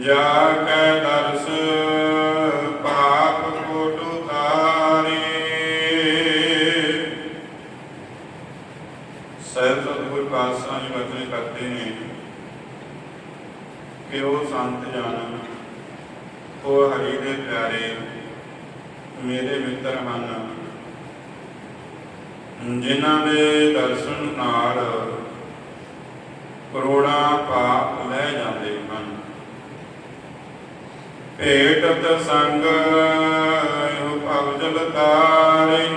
ਜਾ ਕੈ ਦਰਸ, ਪਾਪ ਕੋਟ ਉਤਾਰੇ। ਸਹਿਬ ਸਤਿਗੁਰ ਪਾਤਸ਼ਾਹ ਜੀ ਵਚਨ ਕਰਦੇ ਨੇ ਕਿ ਉਹ ਸੰਤ ਜਨ, ਉਹ ਹਰੀ ਦੇ ਪਿਆਰੇ, ਮੇਰੇ ਮਿੱਤਰ ਹਨ। ਜਿਨ੍ਹਾਂ ਦੇ ਦਰਸ਼ਨ ਨਾਲ ਕਰੋੜਾਂ ਪਾਪ ਲੈ ਜਾਂਦੇ ਹਨ ਭੇਟਤ ਸੰਗ ਇਹੋ ਭਵ ਜਲ ਤਾਰੇ,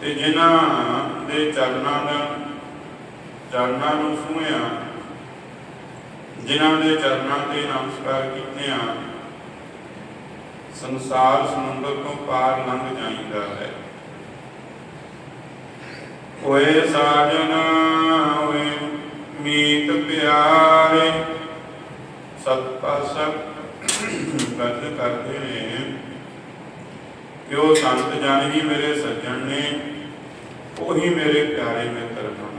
ਤੇ ਜਿਨ੍ਹਾਂ ਦੇ ਚਰਨਾਂ ਦਾ ਚਰਨਾਂ ਨੂੰ ਸੁਣਿਆ ਜਿਨ੍ਹਾਂ ਦੇ ਚਰਨਾਂ ਤੇ ਨਮਸਕਾਰ ਕੀਤਿਆਂ ਸੰਸਾਰ ਸਮੁੰਦਰ ਤੋਂ ਪਾਰ ਲੰਘ ਜਾਂਦਾ ਹੈ। ਓਏ ਸਾਜਨ ਓਏ ਮੀਤ ਪਿਆਰੇ, ਸਤ ਪਾਸਕ ਗੱਲ ਕਰਦੇ ਨੇ। ਕਿ ਉਹ ਸੰਤ ਜਨ ਹੀ ਮੇਰੇ ਸੱਜਣ ਨੇ, ਉਹੀ ਮੇਰੇ ਪਿਆਰੇ ਮਿੱਤਰ ਹਨ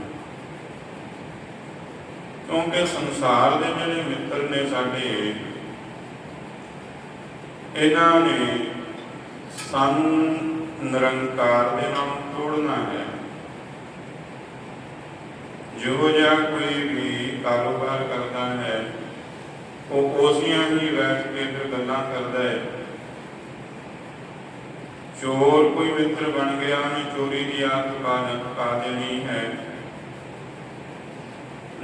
ਕਿਉਂਕਿ ਸੰਸਾਰ ਦੇ ਜਿਹੜੇ ਮਿੱਤਰ ਨੇ ਸਾਡੇ, ਇਹਨਾਂ ਨੇ ਸਾਨੂੰ ਨਿਰੰਕਾਰ ਦੇ ਨਾਲ ਤੋੜਨਾ ਹੈ। ਜੋ ਜਿਹਾ ਕੋਈ ਵੀ ਕਾਰੋਬਾਰ ਕਰਦਾ ਹੈ ਉਹ ਉਸੀਆਂ ਹੀ ਬੈਠ ਕੇ ਫਿਰ ਗੱਲਾਂ ਕਰਦਾ ਹੈ। ਚੋਰ ਕੋਈ ਮਿੱਤਰ ਬਣ ਗਿਆ, ਉਹਨੇ ਚੋਰੀ ਦੀ ਆਦਤ ਪਾ ਪਾ ਦੇਣੀ ਹੈ।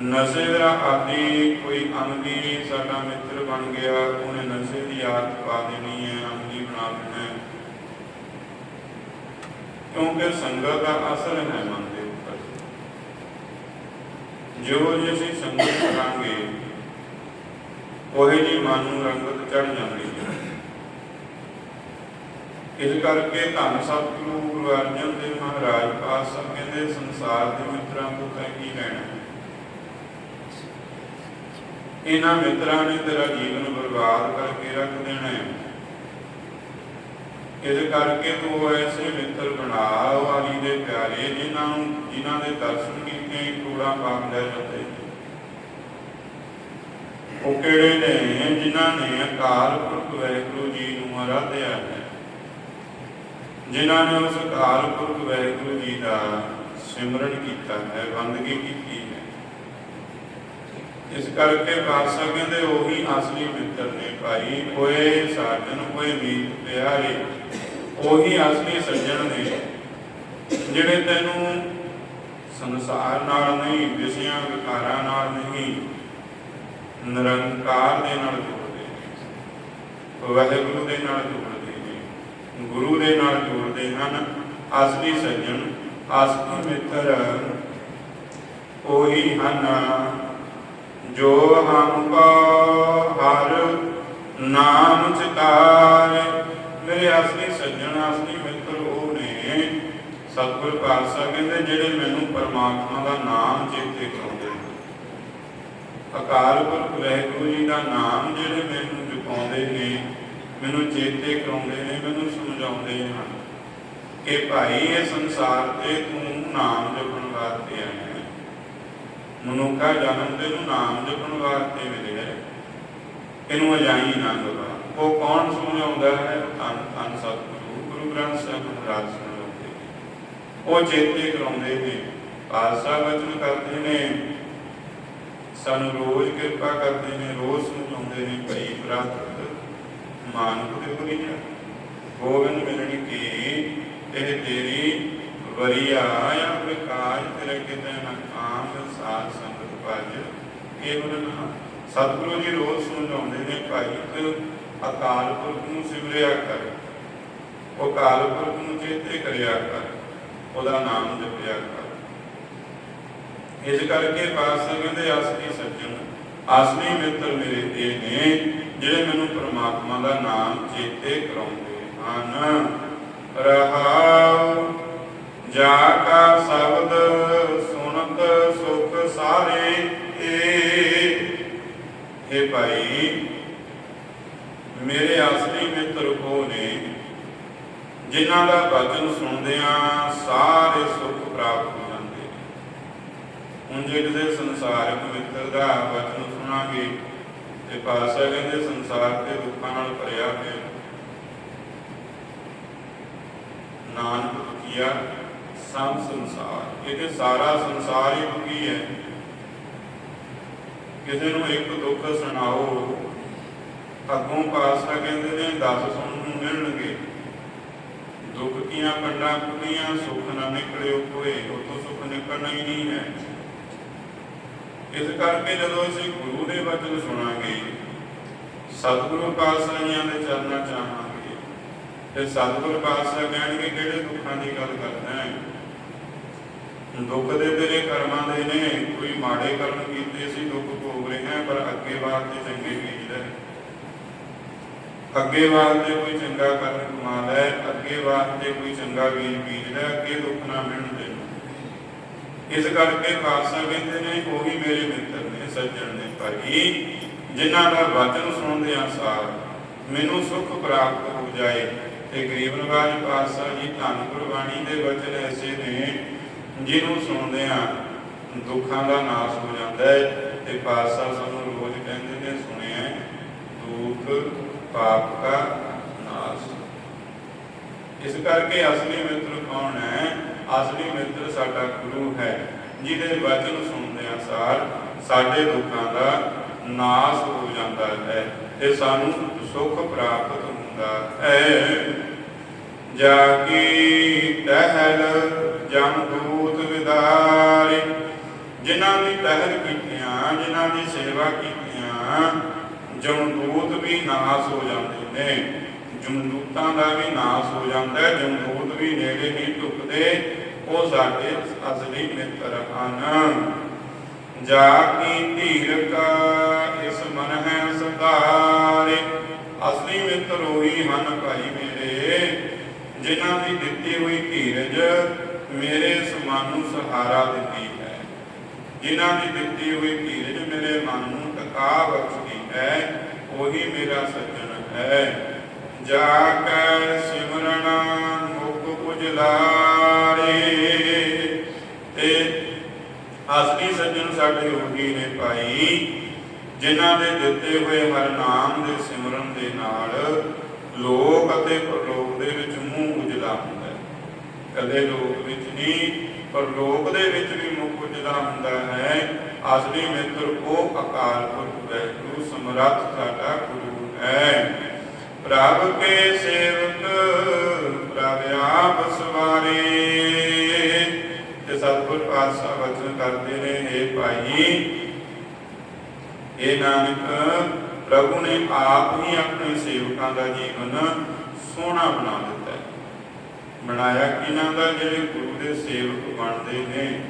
ਨਸ਼ੇ ਦਾ ਆਦੀ ਕੋਈ ਅੰਗੀ ਸਾਡਾ ਮਿੱਤਰ ਬਣ ਗਿਆ, ਉਹਨੇ ਨਸ਼ੇ ਦੀ ਆਦਤ ਪਾ ਦੇਣੀ ਹੈ ਅੰਗੀ ਬਣਾ ਦੇਣਾ ਹੈ। ਕਿਉਂਕਿ ਸੰਗਤ ਦਾ ਅਸਰ ਹੈ ਮਨ ਦੇ ਉੱਪਰ। ਜੋ ਜੇ ਅਸੀਂ ਸੰਗਤ ਕਰਾਂਗੇ ਉਹੇ ਜੀ ਮਨ ਨੂੰ ਰੰਗਤ ਚੜ ਜਾਂਦੀ ਇਸ ਕਰਕੇ ਧੰਨ ਸਤਿਗੁਰੂ ਗੁਰੂ ਅਰਜਨ ਦੇਵ ਮਹਾਰਾਜ ਪਾਤਸ਼ਾਹ ਕਹਿੰਦੇ, ਸੰਸਾਰ ਦੇ ਮਿੱਤਰਾਂ ਤੋਂ ਤੈਂ ਕੀ ਲੈਣਾ? ਇਹਨਾਂ ਮਿੱਤਰਾਂ ਨੇ ਤੇਰਾ ਜੀਵਨ ਬਰਬਾਦ ਕਰਕੇ ਰੱਖ ਦੇਣਾ ਹੈ। ਇਸ ਕਰਕੇ ਤੂੰ ਐਸੇ ਮਿੱਤਰ ਬਣਾ ਵਾਲੀ ਦੇ ਪਿਆਰੇ, ਜਿਨ੍ਹਾਂ ਨੂੰ ਜਿਨ੍ਹਾਂ ਦੇ ਦਰਸ਼ਨ ਕੀਤੇ ਹੀ ਕੂੜਾ ਲੈ ਜਾਂਦੇ ਉਹ ਕਿਹੜੇ ਨੇ, ਜਿਨ੍ਹਾਂ ਨੇ ਅਕਾਲ ਪੁਰਖ ਵਾਹਿਗੁਰੂ ਜੀ ਨੂੰ ਆਰਾਧਿਆ ਹੈ? ਜਿਨ੍ਹਾਂ ਨੇ ਉਸ ਅਕਾਲ ਪੁਰਖ ਵਾਹਿਗੁਰੂ ਜੀ ਦਾ ਸਿਮਰਨ ਕੀਤਾ ਹੈ ਬੰਦਗੀ ਕੀਤੀ ਹੈ। ਇਸ ਕਰਕੇ ਪਾਤਸ਼ਾਹ ਕਹਿੰਦੇ ਉਹੀ ਅਸਲੀ ਮਿੱਤਰ ਨੇ ਭਾਈ ਕੋਏ ਸਾਜਨ ਕੋਏ ਮੀਤ ਪਿਆਰੇ, ਉਹੀ ਅਸਲੀ ਸੱਜਣ ਨੇ, ਜਿਹੜੇ ਤੈਨੂੰ ਸੰਸਾਰ ਨਾਲ ਨਹੀਂ, ਵਿਸ਼ਿਆਂ ਵਿਕਾਰਾਂ ਨਾਲ ਨਹੀਂ ਨਿਰੰਕਾਰ ਦੇ ਨਾਲ ਜੋੜਦੇ ਨੇ। ਵਾਹਿਗੁਰੂ ਦੇ ਨਾਲ ਜੋੜਦੇ ਨੇ, ਗੁਰੂ ਦੇ ਨਾਲ ਜੋੜਦੇ ਹਨ ਅਸਲੀ ਸੱਜਣ ਅਸਲੀ ਮਿੱਤਰ। ਉਹੀ ਹਨ ਜੋ ਹਮ ਕੋ ਹਰ ਨਾਮ ਚਿਤਾਰੇ ਮੇਰੇ ਅਸਲੀ ਸੱਜਣ ਅਸਲੀ ਮਿੱਤਰ ਉਹ ਨੇ। ਸਤਿਗੁਰ ਪਾਤਸ਼ਾਹ ਕਹਿੰਦੇ, ਜਿਹੜੇ ਮੈਨੂੰ ਪਰਮਾਤਮਾ ਦਾ ਨਾਮ ਚੇਤੇ ਕਰਾਉਂਦੇ ਅਕਾਲ ਪੁਰਖ ਵਾਹਿਗੁਰੂ ਜੀ ਦਾ ਨਾਮ ਜਿਹੜੇ ਮੈਨੂੰ ਜਪਾਉਂਦੇ ਨੇ, ਮੈਨੂੰ ਚੇਤੇ ਕਰਾਉਂਦੇ ਨੇ, ਮੈਨੂੰ ਸਮਝਾਉਂਦੇ ਹਨ। ਕਿ ਭਾਈ, ਇਹ ਸੰਸਾਰ ਤੇ ਤੂੰ ਨਾਮ ਜਪਣ ਵਾਸਤੇ ਆਇਆ ਹੈ। ਮਨੁੱਖਾ ਜਨਮ ਤੈਨੂੰ ਨਾਮ ਜਪਣ ਵਾਸਤੇ ਮਿਲਿਆ ਹੈ। ਇਹਨੂੰ ਅਜਾਈ ਨਾ ਗਵਾ ਉਹ ਕੌਣ ਸਮਝਾਉਂਦਾ ਹੈ? ਧੰਨ ਧੰਨ ਸਤਿਗੁਰੂ, ਗੁਰੂ ਗ੍ਰੰਥ ਸਾਹਿਬ ਮਹਾਰਾਜ ਸਮਝਾਉਂਦੇ ਉਹ ਚੇਤੇ ਕਰਾਉਂਦੇ ਨੇ। ਪਾਤਸ਼ਾਹ ਵਚਨ ਕਰਦੇ ਨੇ ਸਾਨੂੰ ਰੋਜ਼ ਕਿਰਪਾ ਕਰਦੇ ਨੇ, ਰੋਜ਼ ਸਮਝਾਉਂਦੇ ਨੇ, ਭਈ ਪ੍ਰਾਪਤ ਮਾਨੁਖ ਦੇ ਬੁਰੀਆ ਗੋਬਿੰਦ ਮਿਲਣੀ ਕੀ ਇਹ ਤੇਰੀ ਵਰੀਆ ਆ ਪ੍ਰਕਾਸ਼ ਤੇਰੇ ਕਿਤੇ ਨਾ ਕਾਮ ਸਾਧ ਸੰਗਤ ਭਜ ਕੇਵਲ ਨਾ ਸਤਿਗੁਰੂ ਜੀ ਰੋਜ਼ ਸਮਝਾਉਂਦੇ ਨੇ, ਭਾਈ ਤੂੰ ਅਕਾਲ ਪੁਰਖ ਨੂੰ ਸਿਮਰਿਆ ਕਰ, ਉਹ ਅਕਾਲ ਪੁਰਖ ਨੂੰ ਚੇਤੇ ਕਰਿਆ ਕਰ, ਉਹਦਾ ਨਾਮ ਜਪਿਆ ਕਰ। ਇਸ ਕਰਕੇ ਪਾਤਸ਼ਾਹ ਕਹਿੰਦੇ ਅਸਲੀ ਸੱਜਣ ਅਸਲੀ ਮਿੱਤਰ ਮੇਰੇ ਇਹ ਨੇ, ਜਿਹੜੇ ਮੈਨੂੰ ਪ੍ਰਮਾਤਮਾ ਦਾ ਨਾਮ ਚੇਤੇ ਕਰਾਉਂਦੇ ਹਨ। ਰਹਾਉ, ਜਾ ਕਾ ਸ਼ਬਦ ਸੁਨਤ ਸੁਖ ਸਾਰੇ ਇਹ ਭਾਈ, ਮੇਰੇ ਅਸਲੀ ਮਿੱਤਰ ਕੋ ਨੇ, ਜਿਨ੍ਹਾਂ ਦਾ ਬਚਨ ਸੁਣਦਿਆਂ ਸਾਰੇ ਸੁਖ ਪ੍ਰਾਪਤ ਹੁਣ ਜੇ ਕਿਸੇ ਸੰਸਾਰਿਕ ਮਿੱਤਰ ਦਾ ਬਚਨ ਸੁਣਾਂਗੇ ਤੇ ਪਾਤਸ਼ਾਹ ਕਹਿੰਦੇ ਸੰਸਾਰ ਤੇ ਦੁੱਖਾਂ ਨਾਲ ਭਰਿਆ ਪਿਆ ਨਾਨਕ ਦੁਖੀਆ ਸਭ ਸੰਸਾਰ। ਇਹ ਸਾਰਾ ਸੰਸਾਰ ਹੀ ਦੁਖੀ ਹੈ। ਕਿਸੇ ਨੂੰ ਇੱਕ ਦੁੱਖ ਸੁਣਾਓ, ਅੱਗੋਂ ਪਾਤਸ਼ਾਹ ਕਹਿੰਦੇ ਨੇ 10 ਸੁਣਨ ਨੂੰ ਮਿਲਣਗੇ। ਦੁੱਖ ਕੀਆਂ ਪੰਡਾਂ ਕੁੜੀਆਂ ਸੁਖ ਨਾ ਨਿਕਲਿਓ ਕੋਏ ਉਤੋਂ ਸੁਖ ਨਿਕਲਣਾ ਹੀ ਨਹੀਂ ਹੈ। ਇਸ ਕਰਕੇ ਜਦੋਂ ਅਸੀਂ ਗੁਰੂ ਦੇ ਵਚਨ ਸੁਣਾਂਗੇ, ਸਤਿਗੁਰੂ ਪਾਤਸ਼ਾਹਾਂ ਦੇ ਚਰਨਾਂ ਚਾਹਾਂਗੇ ਤੇ ਸਤਿਗੁਰੂ ਪਾਤਸ਼ਾਹ ਕਹਿਣਗੇ, ਕਿਹੜੇ ਦੁੱਖਾਂ ਦੀ ਗੱਲ ਕਰਦਾ ਹੈ? ਦੁੱਖ ਦੇ ਤੇਰੇ ਕਰਮਾਂ ਦੇ ਨੇ, ਕੋਈ ਮਾੜੇ ਕਰਮ ਕੀਤੇ ਸੀ ਦੁੱਖ ਭੋਗ ਰਹੇ ਪਰ ਅੱਗੇ ਵਾਸਤੇ ਚੰਗੇ ਬੀਜਦਾ ਹੈ। ਅੱਗੇ ਵਾਸਤੇ ਕੋਈ ਚੰਗਾ ਕਰਮ ਕਮਾ ਲੈ, ਅੱਗੇ ਵਾਸਤੇ ਕੋਈ ਚੰਗਾ ਬੀਜ ਬੀਜ ਲੈ ਅੱਗੇ ਦੁੱਖ ਨਾ ਮਿਲਣ ਇਸ ਕਰਕੇ ਖਾਲਸਾ ਕਹਿੰਦੇ ਨੇ ਉਹੀ ਮੇਰੇ ਮਿੱਤਰ ਨੇ, ਸੱਜਣ ਨੇ ਭਾਈ, ਜਿਨ੍ਹਾਂ ਦਾ ਵਚਨ ਸੁਣਦੇ ਸਾਰ, ਮੈਨੂੰ ਸੁਖ ਪ੍ਰਾਪਤ ਹੋ ਜਾਏ। ਤੇ ਗਰੀਬ ਨਵਾਜ ਪਾਤਸ਼ਾਹ ਜੀ, ਧੰਨ ਗੁਰਬਾਣੀ ਦੇ ਵਚਨ ਐਸੇ ਨੇ, ਜਿਹਨੂੰ ਸੁਣਦੇ ਆ ਦੁੱਖਾਂ ਦਾ ਨਾਸ਼ ਹੋ ਜਾਂਦਾ ਹੈ। ਤੇ ਪਾਤਸ਼ਾਹ ਸਾਨੂੰ ਰੋਜ਼ ਕਹਿੰਦੇ ਨੇ, ਸੁਣਿਆ ਦੁੱਖ ਪਾਪ ਦਾ ਨਾਸ਼। ਇਸ ਕਰਕੇ ਅਸਲੀ ਮਿੱਤਰ ਕੌਣ ਹੈ? ਅਸਲੀ ਮਿੱਤਰ ਸਾਡਾ ਗੁਰੂ ਹੈ, ਜਿਹਦੇ ਵਚਨ ਸੁਣਦਿਆਂ ਸਾਰ ਸਾਡੇ ਦੁੱਖਾਂ ਦਾ ਨਾਸ਼ ਹੋ ਜਾਂਦਾ ਹੈ ਤੇ ਸਾਨੂੰ ਸੁੱਖ ਪ੍ਰਾਪਤ ਹੁੰਦਾ ਹੈ। ਜਾ ਕੀ ਟਹਿਲ ਜਮ ਦੂਤ ਵਿਦਾਰੇ, ਜਿਨ੍ਹਾਂ ਦੀ ਟਹਿਲ ਕੀਤੀਆਂ, ਜਿਨ੍ਹਾਂ ਦੀ ਸੇਵਾ ਕੀਤੀਆਂ ਜਮਦੂਤ ਵੀ ਨਾਸ ਹੋ ਜਾਂਦੇ ਨੇ। ਜਮਦੂਤਾਂ ਦਾ ਵੀ ਨਾਸ ਹੋ ਜਾਂਦਾ ਹੈ ਜਮਦੂਤ ਵੀ ਨੇੜੇ ਨਹੀਂ ਟੁਕਦੇ ਉਹ ਸਾਡੇ ਅਸਲੀ ਮਿੱਤਰ ਹਨ। ਜਾ ਕੀ ਧੀਰ ਕਾ ਇਸ ਮਨ ਹੈ ਸੰਧਾਰੇ ਅਸਲੀ ਮਿੱਤਰ ਉਹੀ ਹਨ ਭਾਈ ਮੇਰੇ, ਜਿਨ੍ਹਾਂ ਦੀ ਦਿੱਤੀ ਹੋਈ ਧੀਰਜ ਮੇਰੇ ਸਮਾਨ ਨੂੰ ਸਹਾਰਾ ਦਿੱਤੀ ਹੈ। ਜਿਨ੍ਹਾਂ ਦੀ ਦਿੱਤੀ ਹੋਈ ਧੀਰਜ ਮੇਰੇ ਮਨ ਨੂੰ ਟਿਕਾ ਬਖਸ਼ਦੀ ਹੈ, ਉਹੀ ਮੇਰਾ ਸੱਜਣ ਹੈ। ਜਾ ਕੈ ਸਿਮਰਨ ਮੁਖ ਉਜਲਾਰੇ ਤੇ ਅਸਲੀ ਸੱਜਣ ਸਾਡੇ ਉਹੀ ਨੇ ਭਾਈ ਜਿਨ੍ਹਾਂ ਦੇ ਦਿੱਤੇ ਹੋਏ ਹਰ ਨਾਮ ਦੇ ਸਿਮਰਨ ਦੇ ਨਾਲ ਲੋਕ ਅਤੇ ਪਰਲੋਕ ਦੇ ਵਿੱਚ ਮੂੰਹ ਉਜਲਾ ਹੁੰਦਾ ਹੈ। ਕਦੇ ਲੋਕ ਵਿੱਚ ਨਹੀਂ, ਪ੍ਰਲੋਕ ਦੇ ਵਿੱਚ ਵੀ ਮੁਖ ਉਜਲਾ ਹੁੰਦਾ ਹੈ। ਅਸਲੀ ਮਿੱਤਰ ਉਹ ਅਕਾਲ ਪੁਰਖ ਹੈ ਗੁਰੂ ਸਮਰੱਥ ਸਾਡਾ ਗੁਰੂ ਹੈ। ਪ੍ਰਭ ਕੇ ਸੇਵਕ, ਪ੍ਰਭ ਆਪ ਸਵਾਰੇ। ਤੇ ਸਤਿਗੁਰ ਪਾਤਸ਼ਾਹ ਵਚਨ ਕਰਦੇ ਨੇ हे ਭਾਈ ਇਹ ਨਾਨਕ, ਪ੍ਰਭੂ ਨੇ ਆਪ ਹੀ ਆਪਣੇ ਸੇਵਕਾਂ ਦਾ ਜੀਵਨ ਸੋਹਣਾ ਬਣਾ ਦਿੱਤਾ ਹੈ। ਬਣਾਇਆ ਕਿਨਾਂ ਦਾ? ਜਿਹੜੇ ਗੁਰੂ ਦੇ ਸੇਵਕ ਬਣਦੇ ਨੇ।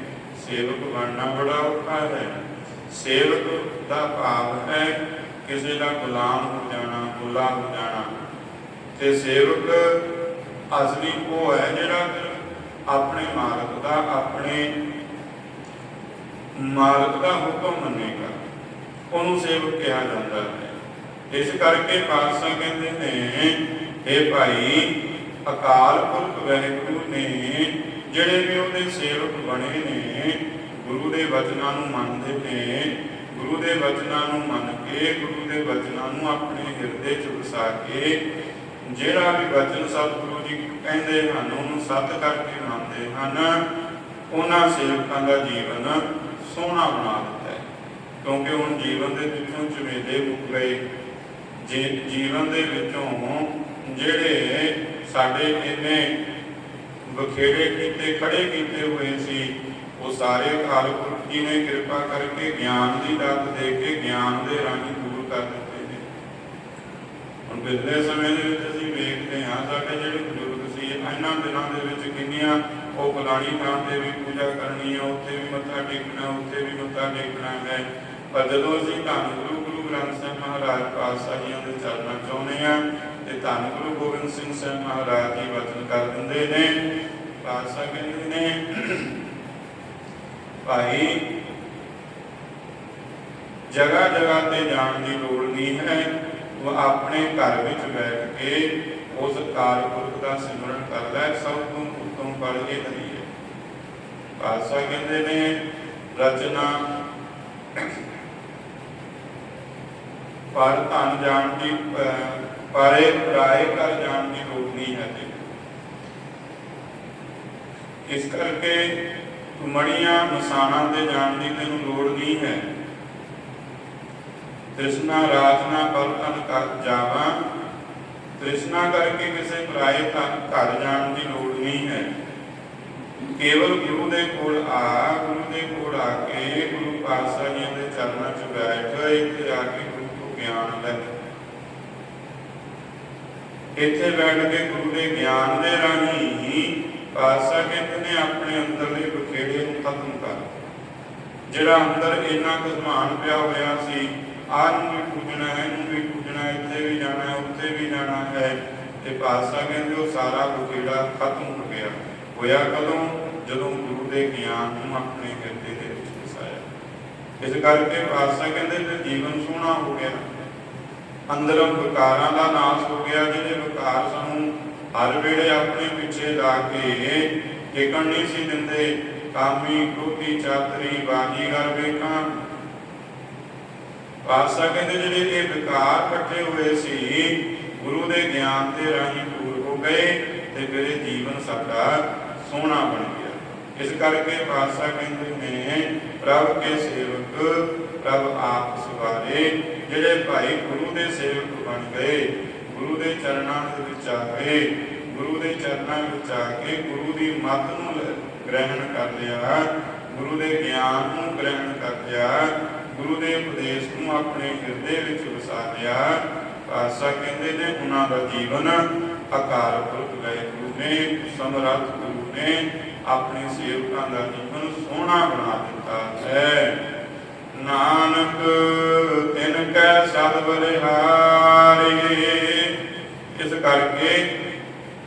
ਸੇਵਕ ਬਣਨਾ ਬੜਾ ਔਖਾ ਹੈ। ਸੇਵਕ ਦਾ ਭਾਵ ਹੈ, ਕਿਸੇ ਦਾ ਗੁਲਾਮ ਹੋ ਜਾਣਾ, ਗੁਲਾਮ ਹੋ ਜਾਣਾ ਤੇ ਸੇਵਕ ਅਸਲੀ ਉਹ ਹੈ ਜਿਹੜਾ ਆਪਣੇ ਮਾਲਕ ਦਾ ਆਪਣੇ ਮਾਲਕ ਦਾ ਹੁਕਮ ਮੰਨੇਗਾ। ਉਹਨੂੰ ਸੇਵਕ ਕਿਹਾ ਜਾਂਦਾ ਹੈ। ਇਸ ਕਰਕੇ ਪਾਤਸ਼ਾਹ ਕਹਿੰਦੇ ਨੇ ਇਹ ਭਾਈ, ਅਕਾਲ ਪੁਰਖ ਵਹਿਗੁਰੂ ਨੇ, ਜਿਹੜੇ ਵੀ ਉਹਦੇ ਸੇਵਕ ਬਣੇ ਨੇ, ਗੁਰੂ ਦੇ ਵਚਨਾਂ ਨੂੰ ਮੰਨਦੇ ਨੇ, ਗੁਰੂ ਦੇ ਵਚਨਾਂ ਨੂੰ ਮੰਨ ਕੇ, ਗੁਰੂ ਦੇ ਵਚਨਾਂ ਨੂੰ ਆਪਣੇ ਹਿਰਦੇ 'ਚ ਵਸਾ ਕੇ ਜਿਹੜਾ ਵੀ ਵਚਨ ਸਤਿਗੁਰੂ ਜੀ ਕਹਿੰਦੇ ਹਨ, ਉਹਨੂੰ ਸੱਤ ਕਰਕੇ ਮੰਨਦੇ ਹਨ। ਉਹਨਾਂ ਸੇਵਕਾਂ ਦਾ ਜੀਵਨ ਸੋਹਣਾ ਬਣਾ ਦਿੱਤਾ ਹੈ। ਕਿਉਂਕਿ ਹੁਣ ਜੀਵਨ ਦੇ ਵਿੱਚੋਂ ਝਵੇਲੇ ਮੁੱਕ ਗਏ ਜੇ ਜੀਵਨ ਦੇ ਵਿੱਚੋਂ ਜਿਹੜੇ ਸਾਡੇ ਇੰਨੇ ਬਖੇੜੇ ਕੀਤੇ, ਖੜੇ ਕੀਤੇ ਹੋਏ ਸੀ, ਉਹ ਸਾਰੇ ਅਕਾਲ ਪੁਰਖ ਜੀ ਨੇ ਕਿਰਪਾ ਕਰਕੇ ਗਿਆਨ ਦੀ ਦਾਤ ਦੇ ਕੇ ਗਿਆਨ ਦੇ ਰਾਹੀਂ ਦੂਰ ਕਰ ਦਿੱਤੇ। ਹੁਣ ਪਿਛਲੇ ਸਮੇਂ ਦੇ ਵਿੱਚ ਅਸੀਂ ਵੇਖਦੇ ਹਾਂ ਸਾਡੇ ਜਿਹੜੇ ਬਜ਼ੁਰਗ ਸੀ, ਇਹਨਾਂ ਦਿਨਾਂ ਦੇ ਵਿੱਚ ਕਿੰਨੀਆਂ ਉਹ ਫਲਾਣੀ ਥਾਂ ਤੇ ਵੀ ਪੂਜਾ ਕਰਨੀ ਹੈ ਉੱਥੇ ਵੀ ਮੱਥਾ ਟੇਕਣਾ, ਉੱਥੇ ਵੀ ਮੱਥਾ ਟੇਕਣਾ ਹੈ। ਪਰ ਜਦੋਂ ਅਸੀਂ ਧੰਨ ਗੁਰੂ ਗੁਰੂ ਗ੍ਰੰਥ ਸਾਹਿਬ ਮਹਾਰਾਜ ਪਾਤਸ਼ਾਹ ਜੀ ਦੇ ਚਰਨਾਂ 'ਚ ਆਉਂਦੇ ਹਾਂ ਤੇ ਧੰਨ ਗੁਰੂ ਗੋਬਿੰਦ ਸਿੰਘ ਸਾਹਿਬ ਮਹਾਰਾਜ ਜੀ ਵਚਨ ਕਰ ਦਿੰਦੇ ਨੇ, ਪਾਤਸ਼ਾਹ ਕਹਿੰਦੇ ਨੇ, ਭਾਈ ਜਗ੍ਹਾ ਜਗ੍ਹਾ ਤੇ ਜਾਣ ਦੀ ਲੋੜ ਨਹੀਂ ਹੈ। ਉਹ ਆਪਣੇ ਘਰ ਵਿੱਚ ਬੈਠ ਕੇ ਉਸ ਕਾਲ ਪੁਰਖ ਦਾ ਸਿਮਰਨ ਕਰ ਲੈ ਸਭ ਤੋਂ ਉੱਤਮ ਫਲ ਇਹ ਹਰੀ ਹੈ। ਕਹਿੰਦੇ ਨੇ ਰਚਨਾ ਪਰ ਧਨ ਜਾਣ ਦੀ ਅਹ, ਪਰੇ ਪਰਾਏ ਕਰ ਜਾਣ ਦੀ ਲੋੜ ਨਹੀਂ ਹੈ ਜੀ। ਇਸ ਕਰਕੇ ਮੜੀਆਂ ਮਸਾਣਾ ਤੇ ਜਾਣ ਦੀ ਤੈਨੂੰ ਲੋੜ ਨਹੀਂ ਹੈ। ਤ੍ਰਿਸ਼ਨਾ ਰਾਜਨਾ ਬਲ ਤਨ ਕਰ ਜਾਵਾਂ। ਤ੍ਰਿਸ਼ਨਾ ਕਰਕੇ ਕਿਸੇ ਪਰਾਏ ਤਨ ਘਰ ਜਾਣ ਦੀ ਲੋੜ ਨਹੀਂ ਹੈ। ਕੇਵਲ ਗੁਰੂ ਦੇ ਕੋਲ ਆ, ਗੁਰੂ ਦੇ ਕੋਲ ਆ ਕੇ ਗੁਰੂ ਪਾਤਸ਼ਾਹ ਜੀ ਦੇ ਚਰਨਾਂ 'ਚ ਬੈਠ ਇੱਥੇ ਆ ਕੇ ਗੁਰੂ ਤੋਂ ਗਿਆਨ ਲੈ। ਇੱਥੇ ਬੈਠ ਕੇ ਗੁਰੂ ਦੇ ਗਿਆਨ ਦੇ ਰਾਹੀਂ ਹੀ ਪਾਤਸ਼ਾਹ ਕਹਿੰਦੇ ਨੇ ਆਪਣੇ ਅੰਦਰਲੇ ਬਖੇੜੇ ਨੂੰ ਖਤਮ ਕਰ ਜਿਹੜਾ ਅੰਦਰ ਇੰਨਾ ਕੁ ਪਿਆ ਹੋਇਆ ਸੀ ਆਹ ਨੂੰ ਵੀ ਪੂਜਣਾ ਹੈ, ਇਹਨੂੰ ਵੀ ਪੂਜਣਾ ਇੱਥੇ ਵੀ ਜਾਣਾ ਹੈ, ਉੱਥੇ ਵੀ ਜਾਣਾ ਹੈ। ਤੇ ਪਾਤਸ਼ਾਹ ਕਹਿੰਦੇ ਉਹ ਸਾਰਾ ਬਖੇੜਾ ਖਤਮ ਹੋ ਗਿਆ। ਹੋਇਆ ਕਦੋਂ? ਜਦੋਂ ਗੁਰੂ ਦੇ ਗਿਆਨ ਨੂੰ ਆਪਣੇ ਹਿਰਦੇ ਦੇ ਵਿੱਚ ਵਸਾਇਆ ਇਸ ਕਰਕੇ ਪਾਤਸ਼ਾਹ ਕਹਿੰਦੇ ਤੇ ਜੀਵਨ ਸੋਹਣਾ ਹੋ ਗਿਆ, ਅੰਦਰੋਂ ਵਿਕਾਰਾਂ ਦਾ ਨਾਸ਼ ਹੋ ਗਿਆ ਜਿਹੜੇ ਵਿਕਾਰ ਸਾਨੂੰ ਹਰ ਵੇਲੇ ਆਪਣੇ ਪਿੱਛੇ ਲਾ ਕੇ ਟਿਕਣ ਨਹੀਂ ਸੀ ਦਿੰਦੇ, ਕਾਮੀ ਕ੍ਰੋਧੀ ਚਾਤਰੀ ਬਾਜੀਗਰ ਵੇਖਾਂ ਪਾਤਸ਼ਾਹ ਕਹਿੰਦੇ ਜਿਹੜੇ ਇਹ ਵਿਕਾਰ ਇਕੱਠੇ ਹੋਏ ਸੀ, ਗੁਰੂ ਦੇ ਗਿਆਨ ਦੇ ਰਾਹੀਂ ਦੂਰ ਹੋ ਗਏ ਤੇ ਫਿਰ ਇਹ ਜੀਵਨ ਸਾਡਾ ਸੋਹਣਾ ਬਣ ਗਿਆ। ਇਸ ਕਰਕੇ ਪਾਤਸ਼ਾਹ ਕਹਿੰਦੇ ਨੇ, ਪ੍ਰਭ ਕੇ ਸੇਵਕ, ਪ੍ਰਭ ਆਪ ਸਵਾਰੇ। ਜਿਹੜੇ ਭਾਈ ਗੁਰੂ ਦੇ ਸੇਵਕ ਬਣ ਗਏ, ਗੁਰੂ ਦੇ ਚਰਨਾਂ ਦੇ ਵਿੱਚ ਆ ਗਏ, ਗੁਰੂ ਦੇ ਚਰਨਾਂ ਵਿੱਚ ਆ ਕੇ ਗੁਰੂ ਦੀ ਮੱਤ ਨੂੰ ਗ੍ਰਹਿਣ ਕਰ ਲਿਆ, ਗੁਰੂ ਦੇ ਗਿਆਨ ਨੂੰ ਗ੍ਰਹਿਣ ਕਰ ਲਿਆ ਗੁਰੂ ਦੇ ਉਪਦੇਸ਼ ਨੂੰ ਆਪਣੇ ਹਿਰਦੇ ਵਿੱਚ ਵਸਾ ਲਿਆ। ਪਾਤਸ਼ਾਹ ਕਹਿੰਦੇ ਨੇ, ਉਹਨਾਂ ਦਾ ਜੀਵਨ ਅਕਾਲ ਪੁਰਖ ਗਏ ਗੁਰੂ ਨੇ, ਸਮਰੱਥ ਗੁਰੂ ਨੇ, ਆਪਣੇ ਸੇਵਕਾਂ ਦਾ ਜੀਵਨ ਸੋਹਣਾ ਬਣਾ ਦਿੱਤਾ ਹੈ। ਨਾਨਕ, ਤਿਨ ਕੈ ਸਦ ਬਲਿਹਾਰੀ। ਇਸ ਕਰਕੇ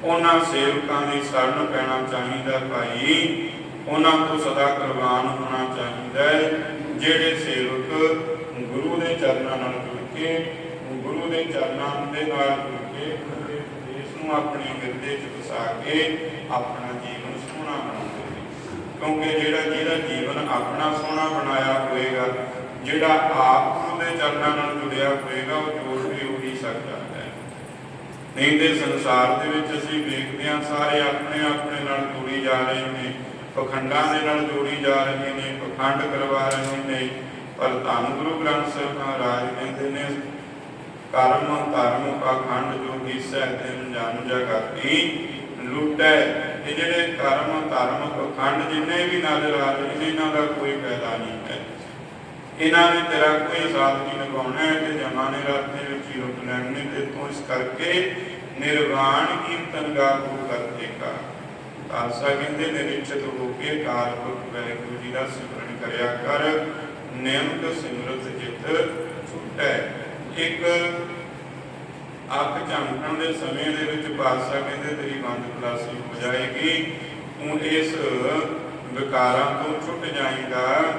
ਉਹਨਾਂ ਸੇਵਕਾਂ ਦੀ ਸ਼ਰਨ ਪੈਣਾ ਚਾਹੀਦਾ ਭਾਈ। ਉਹਨਾਂ ਤੋਂ ਸਦਾ ਕੁਰਬਾਨ ਹੋਣਾ ਚਾਹੀਦਾ ਹੈ। ਜਿਹੜੇ ਸੇਵਕ ਗੁਰੂ ਦੇ ਚਰਨਾਂ ਨਾਲ ਜੁੜ ਕੇ ਗੁਰੂ ਦੇ ਚਰਨਾਂ ਦੇ ਨਾਲ ਜੁੜ ਕੇ ਉਹਦੇ ਉਪਦੇਸ਼ ਨੂੰ ਆਪਣੇ ਹਿਰਦੇ 'ਚ ਵਸਾ ਕੇ ਆਪਣਾ ਜੀਵਨ ਸੋਹਣਾ ਬਣਾਉਂਦੇ ਨੇ। ਕਿਉਂਕਿ ਜਿਹੜਾ ਜਿਹਦਾ ਜੀਵਨ ਆਪਣਾ ਸੋਹਣਾ ਬਣਾਇਆ ਹੋਏਗਾ ਜਿਹੜਾ ਆਪ ਗੁਰੂ ਦੇ ਚਰਨਾਂ ਨਾਲ ਜੁੜਿਆ ਹੋਏਗਾ ਉਹ ਜੋੜ ਵੀ ਉਹੀ ਸਕਦਾ ਹੈ। ਨਹੀਂ ਤੇ ਸੰਸਾਰ ਦੇ ਵਿੱਚ ਅਸੀਂ ਵੇਖਦੇ ਹਾਂ, ਸਾਰੇ ਆਪਣੇ ਆਪਣੇ ਨਾਲ ਜੋੜੀ ਜਾ ਰਹੇ ਨੇ, ਪਖੰਡਾਂ ਦੇ ਨਾਲ ਜੋੜੀ ਜਾ ਰਹੇ ਨੇ, ਪਖੰਡ ਕਰਵਾ ਰਹੇ ਨੇ ਪਰ ਧੰਨ ਗੁਰੂ ਗ੍ਰੰਥ ਸਾਹਿਬ ਮਹਾਰਾਜ ਕਹਿੰਦੇ ਨੇ, ਕਰਮ ਧਰਮ ਪਖੰਡ ਜੋ ਕੀਸੈ, ਤਿਨ ਜਨ ਜਗਾਤੀ ਲੁੱਟੈ। ਇਹ ਜਿਹੜੇ ਕਰਮ ਧਰਮ ਪਖੰਡ ਜਿੰਨੇ ਵੀ ਨਜ਼ਰ ਆ ਰਹੇ ਨੇ, ਇਹਨਾਂ ਦਾ ਕੋਈ ਫਾਇਦਾ ਨਹੀਂ ਹੈ। ਇਹਨਾਂ ਨੇ ਤੇਰਾ ਕੋਈ ਸਾਥ ਨਹੀਂ ਲਗਾਉਣਾ ਹੈ ਤੇ ਜਮਾਨੇ ਰਾਤ ਵਿੱਚ ਹੀ ਰੁਕ ਲੈਣੇ ਤੇ ਤੂੰ ਇਸ ਕਰਕੇ ਨਿਰਵਾਣ ਕੀਰਤਨ ਗਾਹੂ ਕਰਤੇਗਾ ਖਾਲਸਾ ਕਹਿੰਦੇ ਨਿਰਿਚਤ ਹੋ ਕੇ ਕਾਰਪੁਰਖ ਵਾਹਿਗੁਰੂ ਜੀ ਦਾ ਸਿਮਰਨ ਕਰਿਆ ਕਰ। ਨਿਯਮਤ ਸਿਮਰਤ ਜਿਤ ਛੁਟੈ ਇੱਕ ਅੱਖ ਝਮਕਣ ਦੇ ਸਮੇਂ ਦੇ ਵਿੱਚ ਪਾਤਸ਼ਾਹ ਕਹਿੰਦੇ, ਤੇਰੀ ਬੰਦ ਖਲਾਸੀ ਹੋ ਜਾਏਗੀ। ਤੂੰ ਇਸ ਵਿਕਾਰਾਂ ਤੋਂ ਛੁੱਟ ਜਾਏਗਾ।